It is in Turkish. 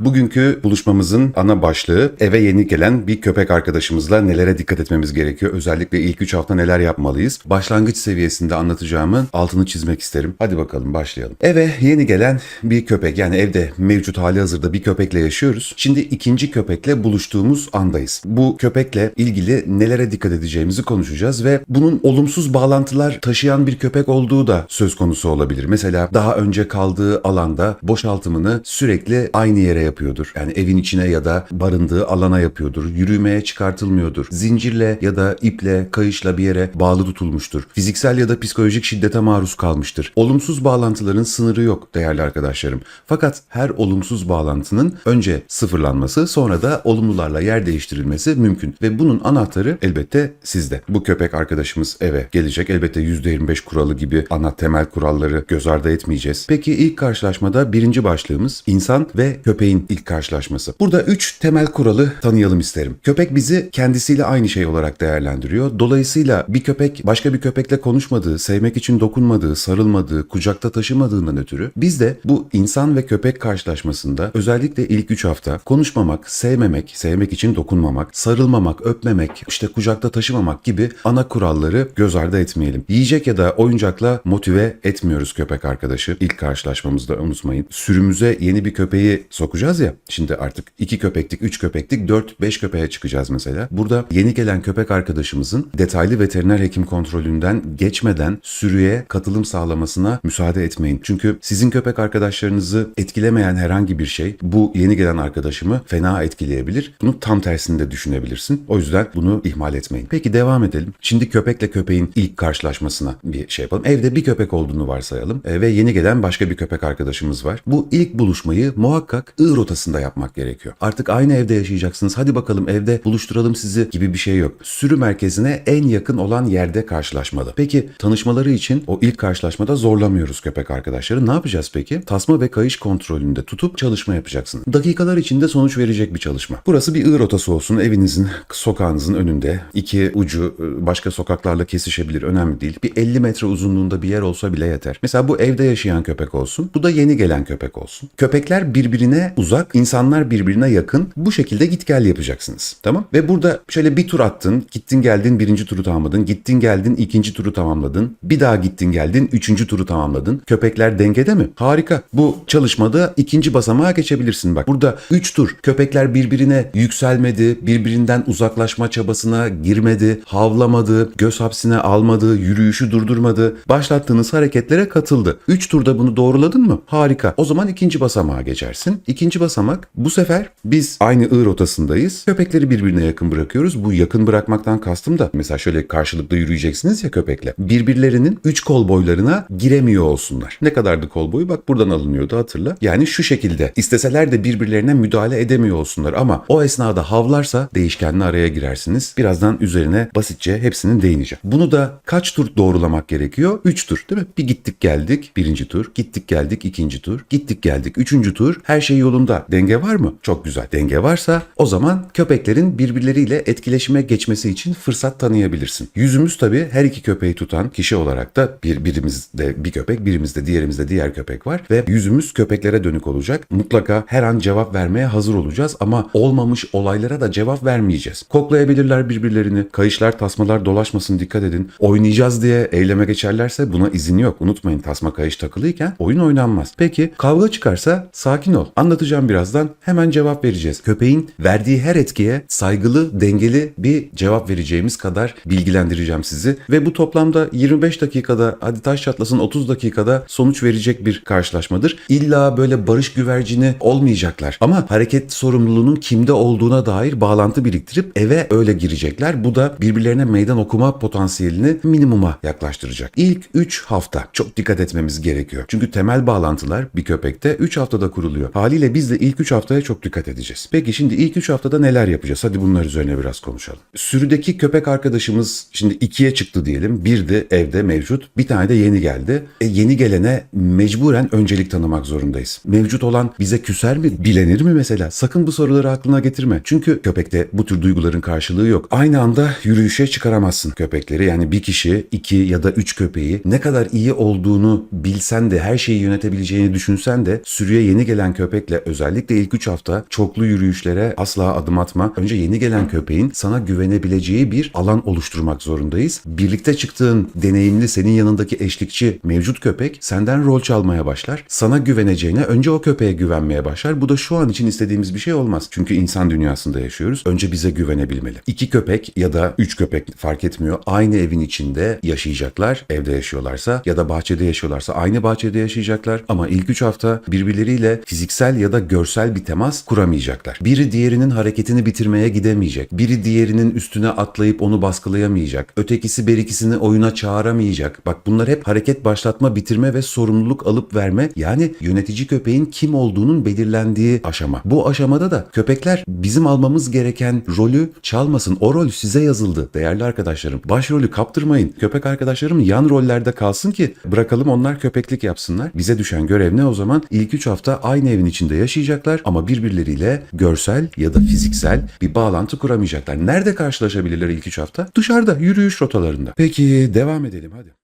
Bugünkü buluşmamızın ana başlığı eve yeni gelen bir köpek arkadaşımızla nelere dikkat etmemiz gerekiyor? Özellikle ilk 3 hafta neler yapmalıyız? Başlangıç seviyesinde anlatacağımın altını çizmek isterim. Hadi bakalım başlayalım. Eve yeni gelen bir köpek yani evde mevcut hali hazırda bir köpekle yaşıyoruz. Şimdi ikinci köpekle buluştuğumuz andayız. Bu köpekle ilgili nelere dikkat edeceğimizi konuşacağız ve bunun olumsuz bağlantılar taşıyan bir köpek olduğu da söz konusu olabilir. Mesela daha önce kaldığı alanda boşaltımını sürekli aynı yere yapıyordur. Yani evin içine ya da barındığı alana yapıyordur. Yürümeye çıkartılmıyordur. Zincirle ya da iple, kayışla bir yere bağlı tutulmuştur. Fiziksel ya da psikolojik şiddete maruz kalmıştır. Olumsuz bağlantıların sınırı yok değerli arkadaşlarım. Fakat her olumsuz bağlantının önce sıfırlanması sonra da olumlularla yer değiştirilmesi mümkün. Ve bunun anahtarı elbette sizde. Bu köpek arkadaşımız eve gelecek. Elbette %25 kuralı gibi ana temel kuralları göz ardı etmeyeceğiz. Peki ilk karşılaşmada birinci başlığımız insan ve köpeğin ilk karşılaşması. Burada üç temel kuralı tanıyalım isterim. Köpek bizi kendisiyle aynı şey olarak değerlendiriyor. Dolayısıyla bir köpek başka bir köpekle konuşmadığı, sevmek için dokunmadığı, sarılmadığı, kucakta taşımadığından ötürü biz de bu insan ve köpek karşılaşmasında özellikle ilk 3 hafta konuşmamak, sevmemek, sevmek için dokunmamak, sarılmamak, öpmemek, işte kucakta taşımamak gibi ana kuralları göz ardı etmeyelim. Yiyecek ya da oyuncakla motive etmiyoruz köpek arkadaşı. İlk karşılaşmamızda unutmayın. Sürümüze yeni bir köpeği sokacağız ya. Şimdi artık 2 köpeklik, 3 köpeklik, 4-5 köpeğe çıkacağız mesela. Burada yeni gelen köpek arkadaşımızın detaylı veteriner hekim kontrolünden geçmeden sürüye katılım sağlamasına müsaade etmeyin. Çünkü sizin köpek arkadaşlarınızı etkilemeyen herhangi bir şey bu yeni gelen arkadaşımı fena etkileyebilir. Bunu tam tersini de düşünebilirsin. O yüzden bunu ihmal etmeyin. Peki devam edelim. Şimdi köpekle köpeğin ilk karşılaşmasına bir şey yapalım. Evde bir köpek olduğunu varsayalım e, ve yeni gelen başka bir köpek arkadaşımız var. Bu ilk buluşmayı muhakkak Rotasında yapmak gerekiyor. Artık aynı evde yaşayacaksınız. Hadi bakalım evde buluşturalım sizi gibi bir şey yok. Sürü merkezine en yakın olan yerde karşılaşmalı. Peki tanışmaları için o ilk karşılaşmada zorlamıyoruz köpek arkadaşları. Ne yapacağız peki? Tasma ve kayış kontrolünde tutup çalışma yapacaksın. Dakikalar içinde sonuç verecek bir çalışma. Burası bir I rotası olsun. Evinizin, sokağınızın önünde. iki ucu e, başka sokaklarla kesişebilir. Önemli değil. Bir 50 metre uzunluğunda bir yer olsa bile yeter. Mesela bu evde yaşayan köpek olsun. Bu da yeni gelen köpek olsun. Köpekler birbirine uzak, insanlar birbirine yakın. Bu şekilde git gel yapacaksınız. Tamam? Ve burada şöyle bir tur attın. Gittin geldin birinci turu tamamladın. Gittin geldin ikinci turu tamamladın. Bir daha gittin geldin üçüncü turu tamamladın. Köpekler dengede mi? Harika. Bu çalışmada ikinci basamağa geçebilirsin. Bak burada üç tur. Köpekler birbirine yükselmedi. Birbirinden uzaklaşma çabasına girmedi. Havlamadı. Göz hapsine almadı. Yürüyüşü durdurmadı. Başlattığınız hareketlere katıldı. Üç turda bunu doğruladın mı? Harika. O zaman ikinci basamağa geçersin. İkinci basamak bu sefer biz aynı I rotasındayız. Köpekleri birbirine yakın bırakıyoruz. Bu yakın bırakmaktan kastım da mesela şöyle karşılıklı yürüyeceksiniz ya köpekle. Birbirlerinin üç kol boylarına giremiyor olsunlar. Ne kadardı kol boyu? Bak buradan alınıyordu hatırla. Yani şu şekilde. İsteseler de birbirlerine müdahale edemiyor olsunlar ama o esnada havlarsa değişkenli araya girersiniz. Birazdan üzerine basitçe hepsinin değineceğim. Bunu da kaç tur doğrulamak gerekiyor? 3 tur değil mi? Bir gittik geldik birinci tur. Gittik geldik ikinci tur. Gittik geldik üçüncü tur. Her şey yolunda. Denge var mı? Çok güzel. Denge varsa o zaman köpeklerin birbirleriyle etkileşime geçmesi için fırsat tanıyabilirsin. Yüzümüz tabii her iki köpeği tutan kişi olarak da bir birimizde bir köpek, birimizde diğerimizde diğer köpek var ve yüzümüz köpeklere dönük olacak. Mutlaka her an cevap vermeye hazır olacağız ama olmamış olaylara da cevap vermeyeceğiz. Koklayabilirler birbirlerini. Kayışlar, tasmalar dolaşmasın dikkat edin. Oynayacağız diye eyleme geçerlerse buna izin yok. Unutmayın tasma kayış takılıyken oyun oynanmaz. Peki kavga çıkarsa sakin ol. Anlatacağım birazdan. Hemen cevap vereceğiz. Köpeğin verdiği her etkiye saygılı, dengeli bir cevap vereceğimiz kadar bilgilendireceğim sizi. Ve bu toplamda 25 dakikada hadi taş çatlasın 30 dakikada sonuç verecek bir karşılaşmadır. İlla böyle barış güvercini olmayacaklar. Ama hareket sorumluluğunun kimde olduğuna dair bağlantı biriktirip eve öyle girecekler. Bu da birbirlerine meydan okuma potansiyelini minimuma yaklaştıracak. İlk 3 hafta çok dikkat etmemiz gerekiyor. Çünkü temel bağlantılar bir köpekte 3 haftada kuruluyor. Haliyle biz de ilk 3 haftaya çok dikkat edeceğiz. Peki şimdi ilk 3 haftada neler yapacağız? Hadi bunlar üzerine biraz konuşalım. Sürüdeki köpek arkadaşımız şimdi ikiye çıktı diyelim. Bir de evde mevcut. Bir tane de yeni geldi. E, yeni gelene mecburen öncelik tanımak zorundayız. Mevcut olan bize küser mi? Bilenir mi mesela? Sakın bu soruları aklına getirme. Çünkü köpekte bu tür duyguların karşılığı yok. Aynı anda yürüyüşe çıkaramazsın köpekleri. Yani bir kişi, iki ya da üç köpeği ne kadar iyi olduğunu bilsen de her şeyi yönetebileceğini düşünsen de sürüye yeni gelen köpekle özellikle ilk 3 hafta çoklu yürüyüşlere asla adım atma. Önce yeni gelen köpeğin sana güvenebileceği bir alan oluşturmak zorundayız. Birlikte çıktığın deneyimli senin yanındaki eşlikçi mevcut köpek senden rol çalmaya başlar. Sana güveneceğine önce o köpeğe güvenmeye başlar. Bu da şu an için istediğimiz bir şey olmaz. Çünkü insan dünyasında yaşıyoruz. Önce bize güvenebilmeli. İki köpek ya da üç köpek fark etmiyor. Aynı evin içinde yaşayacaklar. Evde yaşıyorlarsa ya da bahçede yaşıyorlarsa aynı bahçede yaşayacaklar. Ama ilk üç hafta birbirleriyle fiziksel ya da görsel bir temas kuramayacaklar. Biri diğerinin hareketini bitirmeye gidemeyecek. Biri diğerinin üstüne atlayıp onu baskılayamayacak. Ötekisi berikisini oyuna çağıramayacak. Bak bunlar hep hareket başlatma, bitirme ve sorumluluk alıp verme. Yani yönetici köpeğin kim olduğunun belirlendiği aşama. Bu aşamada da köpekler bizim almamız gereken rolü çalmasın. O rol size yazıldı değerli arkadaşlarım. Başrolü kaptırmayın. Köpek arkadaşlarım yan rollerde kalsın ki bırakalım onlar köpeklik yapsınlar. Bize düşen görev ne o zaman? İlk 3 hafta aynı evin içinde yaşayacaklar ama birbirleriyle görsel ya da fiziksel bir bağlantı kuramayacaklar. Nerede karşılaşabilirler ilk 3 hafta? Dışarıda, yürüyüş rotalarında. Peki devam edelim hadi.